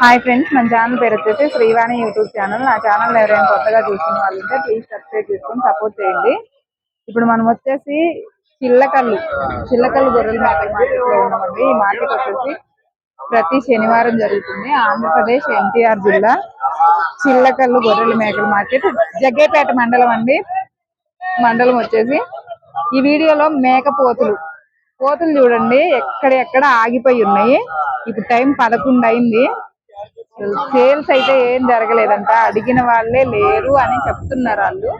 Hi friends మన channel పేరు వచ్చేసి శ్రీవాణి యూట్యూబ్ ఛానల్. నా ఛానల్ ఎవరైనా కొత్తగా చూసిన వాళ్ళు ఉంటే ప్లీజ్ సబ్స్క్రైబ్ చేసుకొని సపోర్ట్ చేయండి. ఇప్పుడు మనం వచ్చేసి చిల్లకల్లు చిల్లకల్లు గొర్రెల మార్కెట్ మార్కెట్లో ఉన్నామండి. ఈ మార్కెట్ వచ్చేసి ప్రతి శనివారం జరుగుతుంది. ఆంధ్రప్రదేశ్ ఎన్టీఆర్ జిల్లా చిల్లకల్లు గొర్రెల మేకల మార్కెట్ జగ్గేపేట మండలం అండి. మండలం వచ్చేసి ఈ వీడియోలో మేక పోతులు. పోతులు చూడండి ఎక్కడెక్కడ ఆగిపోయి ఉన్నాయి. ఇప్పుడు టైం పదకొండు అయింది. సేల్స్ అయితే ఏం జరగలేదంట. అడిగిన వాళ్ళే లేరు అని చెప్తున్నారు వాళ్ళు.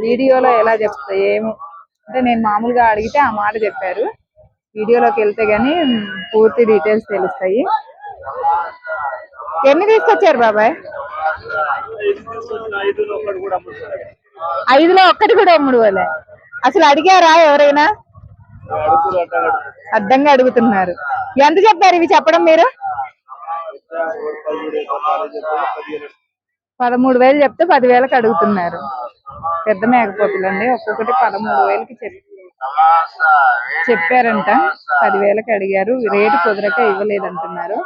వీడియోలో ఎలా చెప్తా ఏమో. అంటే నేను మామూలుగా అడిగితే ఆ మాట చెప్పారు. వీడియోలోకి వెళ్తే గానీ పూర్తి డీటెయిల్స్ తెలుస్తాయి. ఎన్ని తీసుకొచ్చారు బాబాయ్? ఐదులో ఒక్కటి కూడా అమ్ముడు వాళ్ళే. అసలు అడిగారా ఎవరైనా? అడ్డంగా అడుగుతున్నారు. ఎంత చెప్పారు ఇవి చెప్పడం మీరు? పదమూడు వేలు చెప్తే పదివేలకు అడుగుతున్నారు. పెద్ద మేకపోతులండి. ఒక్కొక్కటి పదమూడు వేలకి చెప్ చెప్పారంట. పదివేలకు అడిగారు. రేటు కుదరక ఇవ్వలేదు అంటున్నారు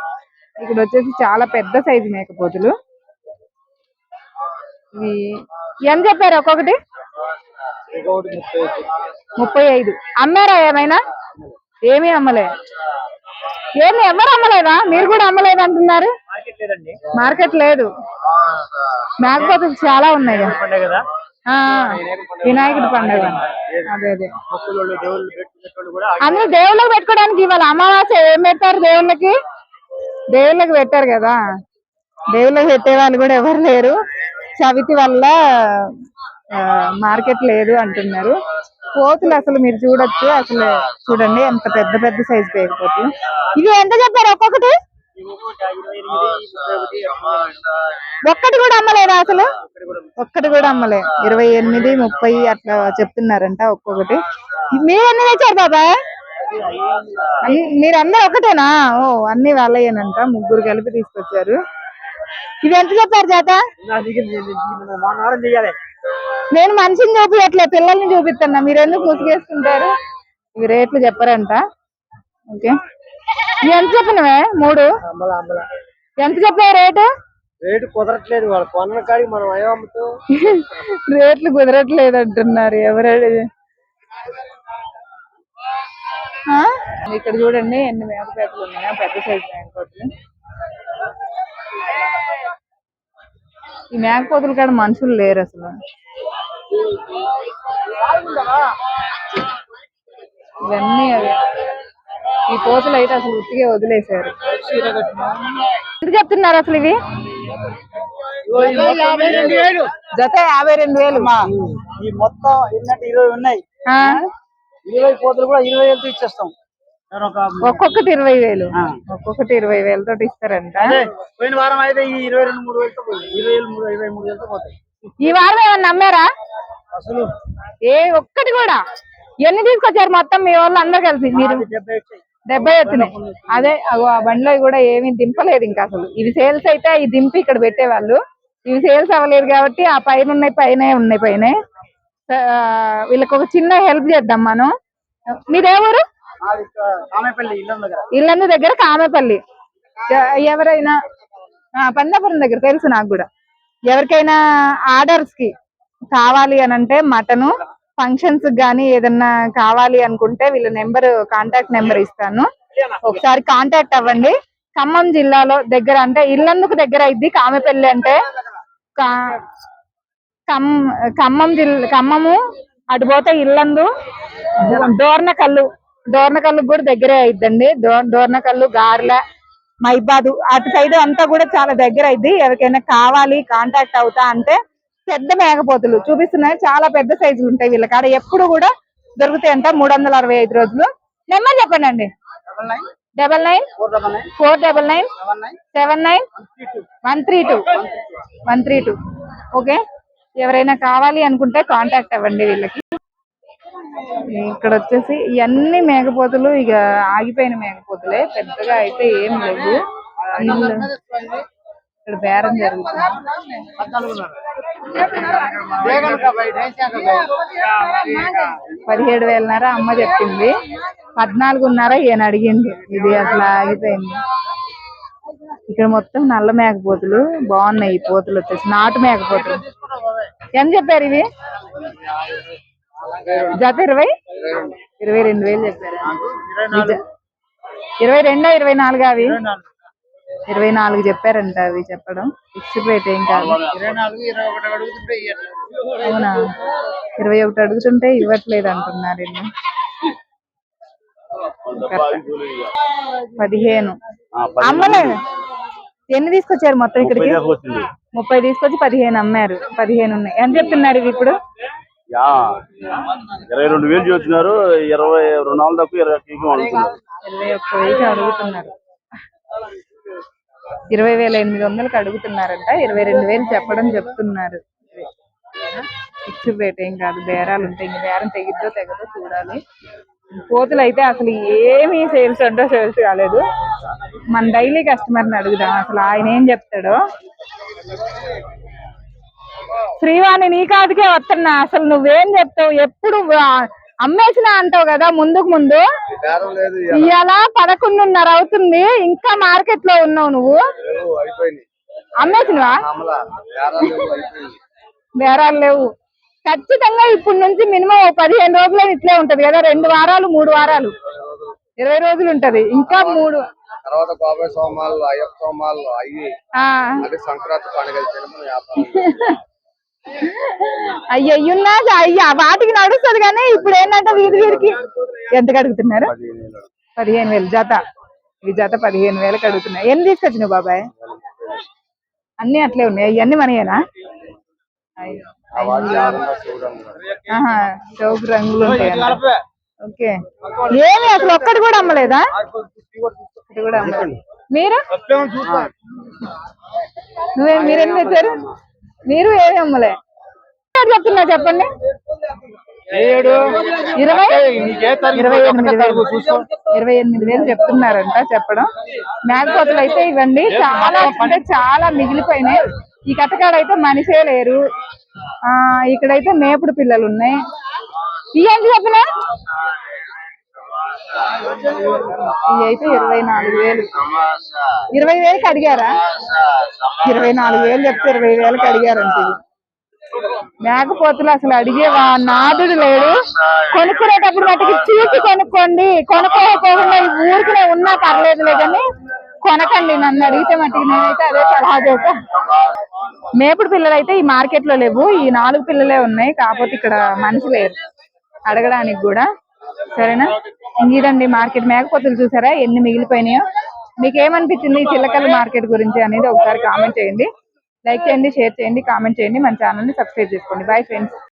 ఇక్కడ వచ్చేసి చాలా పెద్ద సైజు మేకపోతులు. ఇవి ఎంత చెప్పారు ఒక్కొక్కటి? ముప్పై ఐదు. అమ్మారా ఏమైనా? ఏమీ అమ్మలే. ఏమి ఎవరు అమ్మలేదా? మీరు కూడా అమ్మలేదు అంటున్నారు. మార్కెట్ లేదు. మేకపోతులు చాలా ఉన్నాయి. వినాయకుడి పండుగ అదే అదే. దేవుళ్ళకి పెట్టుకోవడానికి ఇవాళ అమావాస్య ఏం పెట్టారు దేవుళ్ళకి? దేవుళ్ళకి పెట్టారు కదా. దేవుళ్ళకి పెట్టే వాళ్ళు కూడా ఎవరు లేరు. చవితి వల్ల మార్కెట్ లేదు అంటున్నారు. కోతులు అసలు మీరు చూడొచ్చు అసలు చూడండి ఎంత పెద్ద పెద్ద సైజు పేరుకోతులు ఇవి ఎంత చెప్పారు ఒక్కొక్కటి? ఒక్కటి కూడా అమ్మలేదా అసలు? ఒక్కటి కూడా అమ్మలే. ఇరవై ఎనిమిది ముప్పై అట్లా చెప్తున్నారంట ఒక్కొక్కటి. మీరు ఎన్ని తెచ్చారు బాబా? మీరందరూ ఒకటేనా ఓ అన్ని వాళ్ళయేనంట ముగ్గురు కలిపి తీసుకొచ్చారు. ఇది ఎంత చెప్పారు చేత నేను మనిషిని చూపించట్లే పిల్లల్ని చూపిస్తున్నా మీరు ఎందుకు ముసుగేసుకుంటారు? ఇవి రేట్లు చెప్పారంట. ఓకే. ఎంత చెప్పినవే? మూడు? ఎంత చెప్పావు రేటు? రేటు కుదరట్లేదు వాళ్ళు కొన్న కాడికి మనం అమ్ముతూ. రేట్లు కుదరట్లేదు అంటున్నారు ఎవరు ఆ? ఇక్కడ చూడండి ఎన్ని మేకపోతులు ఉన్నాయో. పెద్ద సైజు మేకపోతులు ఈ మేకపోతులు కాడ మనుషులు లేరు అసలు. ఇవన్నీ అవి. ఈ కోతులు అయితే అసలు ఉట్టిగా వదిలేశారు. ఎంత చెప్తున్నారు అసలు ఇవి? జత యాభై రెండు వేలు. ఈ మొత్తం ఎన్నట్టు ఇరవై ఉన్నాయి? ఇరవై పోతులు కూడా ఇరవై వేలతో ఇచ్చేస్తాం. ఒక్కొక్కటి ఇరవై వేలు. ఒక్కొక్కటి ఇరవై వేలతో ఇస్తారంట. పోయిన వారం అయితే ఈ ఇరవై రెండు మూడు వేలతో ఇరవై వేలు మూడు ఇరవై మూడు వేలతో పోతాయి. ఈ వారం ఏమన్నా నమ్మారా? ఏ ఒక్కటి కూడా. ఎన్ని తీసుకొచ్చారు మొత్తం మీ వాళ్ళు అందరు కలిసి? మీరు డెబ్బై వచ్చినాయి. అదే ఆ బండిలో కూడా ఏమీ దింపలేదు ఇంకా అసలు. ఇవి సేల్స్ అయితే ఈ దింపి ఇక్కడ పెట్టేవాళ్ళు. ఇవి సేల్స్ అవ్వలేదు కాబట్టి ఆ పైన ఉన్నాయి పైన ఉన్నాయి పైన. వీళ్ళకి ఒక చిన్న హెల్ప్ చేద్దాం మనం. దగ్గర. ఇల్లందు దగ్గర కామేపల్లి. ఎవరైనా? పందాపురం దగ్గర తెలుసు నాకు కూడా. ఎవరికైనా ఆర్డర్స్కి కావాలి అని అంటే మటను ఫంక్షన్స్ గానీ ఏదన్నా కావాలి అనుకుంటే వీళ్ళ నెంబర్ కాంటాక్ట్ నెంబర్ ఇస్తాను. ఒకసారి కాంటాక్ట్ అవ్వండి. ఖమ్మం జిల్లాలో దగ్గర అంటే ఇల్లందుకు దగ్గర అయింది కామెపల్లి అంటే కా- ఖమ్మం జిల్లా ఖమ్మము అటు పోతే ఇల్లందు దోర్నకల్లు దోర్నకల్లు కూడా దగ్గరే అయిద్దండి. దోర్నకల్లు గార్ల మైబాదు అటు సైడ్ అంతా కూడా చాలా దగ్గర అయింది ఎవరికైనా కావాలి కాంటాక్ట్ అవుతా అంటే పెద్ద మేకపోతులు. చూపిస్తున్నాయి చాలా పెద్ద సైజులు ఉంటాయి వీళ్ళ కాడ. ఎప్పుడు కూడా దొరుకుతాయి అంట మూడు వందల అరవై ఐదు రోజులు. నెంబర్ చెప్పండి అండి. Double nine four double nine seven nine one three two. One three two. Okay? ఎవరైనా కావాలి అనుకుంటే కాంటాక్ట్ అవ్వండి వీళ్ళకి. ఇక్కడ వచ్చేసి ఇవన్నీ మేకపోతులు ఇక ఆగిపోయిన మేకపోతులే. పెద్దగా అయితే ఏం లేవు. నీళ్ళు ఇక్కడ బేరం జరుగుతుంది. పదిహేడు వేలన్నర అమ్మ చెప్పింది. పద్నాలుగున్నర ఈయన అడిగింది. ఇది అట్లా ఆగిపోయింది. ఇక్కడ మొత్తం నల్ల మేకపోతులు బాగున్నాయి ఈ పోతులు వచ్చేసి. నాటు మేకపోతులు. ఎంత చెప్పారు ఇవి? జత ఇరవై? ఇరవై రెండు వేలు చెప్పారు. ఇరవై రెండా ఇరవై నాలుగు అవి? ఇరవై నాలుగు చెప్పారంట అవి చెప్పడం. ఫిక్స్డ్ రేట్ ఏం కాదు. అవునా? ఇరవై ఒకటి అడుగుతుంటే ఇవ్వట్లేదు అంటున్నారు పదిహేను. అమ్మలేదు ఎన్ని తీసుకొచ్చారు మొత్తం ఇక్కడికి? ముప్పై తీసుకొచ్చి పదిహేను అమ్మారు. పదిహేను ఉన్నాయి. ఎంత చెప్తున్నారు ఇవి ఇప్పుడు? యా ఇరవై రెండు వేలు చూస్తున్నారు. ఇరవై రెండు వందల తక్కువ ఇరవై ఇరవై ఒక్క వెయ్యికి అడుగుతున్నారు. ఇరవై వేల ఎనిమిది వందలకి అడుగుతున్నారంట. ఇరవై రెండు వేలు చెప్పడం చెప్తున్నారు. ఫిక్స్డ్ రేట్ ఏం కాదు బేరాలు ఉంటాయి. ఇంక బేరం తెగిద్దో తెగదో చూడాలి. కోతులు అయితే అసలు ఏమీ సేల్స్ అంటే సేల్స్ కాలేదు. మన డైలీ కస్టమర్ని అడుగుదాం. అసలు ఆయన ఏం చెప్తాడో? శ్రీవాణి నీ కాదుకే వస్తున్నా. అసలు నువ్వేం చెప్తావు? ఎప్పుడు అమ్మేసినా అంటావు కదా ముందుకు ముందు? ఇవాళ పదకొండున్నర అవుతుంది ఇంకా మార్కెట్లో ఉన్నావు నువ్వు. అయిపోయింది అమ్మేసినవా? బేరాలు లేవు ఖచ్చితంగా ఇప్పటి నుంచి మినిమం పదిహేను రోజులు ఇట్లే ఉంటది కదా రెండు వారాలు మూడు వారాలు. ఇరవై రోజులు ఉంటది ఇంకా మూడు. తర్వాత బాబాయ్ సోమాలు అయ్యప్ప సోమాలు అయ్యి సంక్రాంతి పండుగ అయ్యయ్యున్నా అయ్యా వాటికి నడుస్తుంది కానీ ఇప్పుడు ఏంటంటే వీధి వీధికి ఎంతకు అడుగుతున్నారు పదిహేను వేలు జత. ఈ జత పదిహేను వేలకు అడుగుతున్నాయి. ఎన్ని తీసుకొచ్చినావు బాబాయ్? అన్ని అట్లే ఉన్నాయి? ఇవన్నీ మనయేనా? చౌక రంగులు ఓకే. ఏమి అసలు ఒక్కటి కూడా అమ్మలేదా? ఒకటి కూడా అమ్మలేదు? మీరు? నువ్వే మీరేం తెచ్చారు? మీరు ఏమి అమ్మలే? చెప్తున్నా చెప్పండి. ఇరవై? ఎనిమిది వేలు. చెప్తున్నారంట చెప్పడం. మేకపోతులు అయితే ఇవ్వండి. చాలా అంటే చాలా మిగిలిపోయినాయి. ఈ కట్టకాడ అయితే మనిషే లేరు. ఆ ఇక్కడైతే మేపుడు పిల్లలు ఉన్నాయి. ఇవి ఎంత చెప్పినా ఇవి అయితే ఇరవై నాలుగు వేలు. ఇరవై వేలకి అడిగారా? ఇరవై నాలుగు వేలు చెప్తే ఇరవై వేలకి అడిగారంట ఇవి మేకపోతులు అసలు అడిగేవా నాదుడు లేడు. కొనుక్కునేటప్పుడు మటుకు చూసి కొనుక్కోండి. కొనుక్కోకపోకుండా ఈ ఊరికినే ఉన్నా పర్లేదులే కానీ కొనకండి నన్ను అడిగితే మటుకు నేనైతే అదే సలహా చేస్తా మేపుడు పిల్లలు అయితే ఈ మార్కెట్లో లేవు. ఈ నాలుగు పిల్లలే ఉన్నాయి. కాకపోతే ఇక్కడ మనిషి లేరు. అడగడానికి కూడా. సరేనా? ఇంక మార్కెట్ మేకపోతులు చూసారా? ఎన్ని మిగిలిపోయినాయో? మీకు ఏమనిపించింది ఈ చిల్లకల్లు మార్కెట్ గురించి అనేది ఒకసారి కామెంట్ చేయండి. లైక్ చేయండి షేర్ చేయండి కామెంట్ చేయండి. మన ఛానల్ని సబ్స్క్రైబ్ చేసుకోండి. Bye friends.